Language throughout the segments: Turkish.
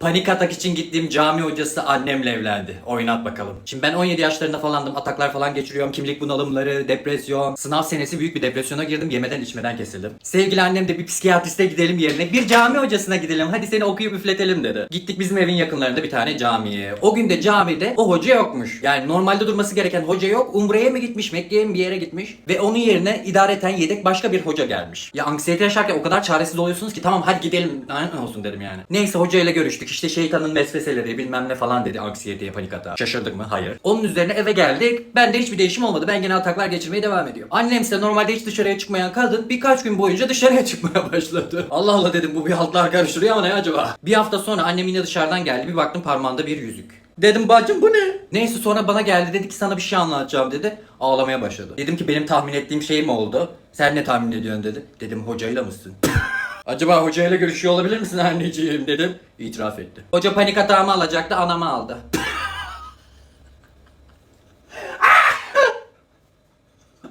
Panik atak için gittiğim cami hocası annemle evlendi. Oynat bakalım. Şimdi ben 17 yaşlarında falandım. Ataklar falan geçiriyorum. Kimlik bunalımları, depresyon. Sınav senesi büyük bir depresyona girdim. Yemeden içmeden kesildim. Sevgili annem de bir psikiyatriste gidelim yerine. Bir cami hocasına gidelim. Hadi seni okuyup üfletelim dedi. Gittik bizim evin yakınlarında bir tane camiye. O gün de camide o hoca yokmuş. Yani normalde durması gereken hoca yok. Umre'ye mi gitmiş, Mekke'ye mi bir yere gitmiş. Ve onun yerine idareten yedek başka bir hoca gelmiş. Ya anksiyete yaşarken o kadar çaresiz oluyorsunuz ki tamam hadi gidelim lanet olsun dedim yani. Neyse hocayla görüştük. İşte şeytanın vesveseleri bilmem ne falan dedi anksiyeteye panik atağa. Şaşırdık mı? Hayır. Onun üzerine eve geldik. Bende hiçbir değişim olmadı. Ben gene ataklar geçirmeye devam ediyorum. Annem ise normalde hiç dışarıya çıkmayan kadın birkaç gün boyunca dışarıya çıkmaya başladı. Allah Allah dedim bu bir haltlar karıştırıyor ama ne acaba? Bir hafta sonra annem yine dışarıdan geldi. Bir baktım parmağında bir yüzük. Dedim bacım bu ne? Neyse sonra bana geldi dedi ki sana bir şey anlatacağım dedi. Ağlamaya başladı. Dedim ki benim tahmin ettiğim şey mi oldu? Sen ne tahmin ediyorsun dedi. Dedim hocayla mısın? Acaba hocayla görüşüyor olabilir misin anneciğim dedim. İtiraf etti. Hoca panik atağımı alacaktı anamı aldı.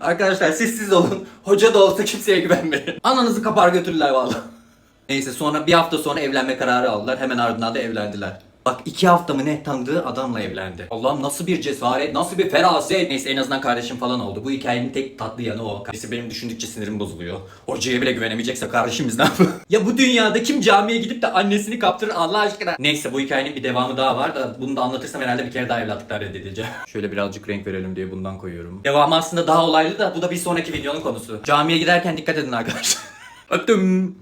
Arkadaşlar siz siz olun. Hoca da olsa kimseye güvenmeyin. Ananızı kapar götürürler vallahi. Neyse sonra bir hafta sonra evlenme kararı aldılar. Hemen ardından da evlendiler. Bak iki hafta mı ne tanıdığı adamla evlendi. Allah'ım nasıl bir cesaret, nasıl bir feraset. Neyse en azından kardeşim falan oldu. Bu hikayenin tek tatlı yanı o. Kardeşim benim düşündükçe sinirim bozuluyor. Hocaya bile güvenemeyecekse kardeşimiz ne yapıyor? ya bu dünyada kim camiye gidip de annesini kaptırır Allah aşkına? Neyse bu hikayenin bir devamı daha var da bunu da anlatırsam herhalde bir kere daha evlatlıktan reddedeceğim. Şöyle birazcık renk verelim diye bundan koyuyorum. Devamı aslında daha olaylı da bu da bir sonraki videonun konusu. Camiye giderken dikkat edin arkadaşlar. Öptüm.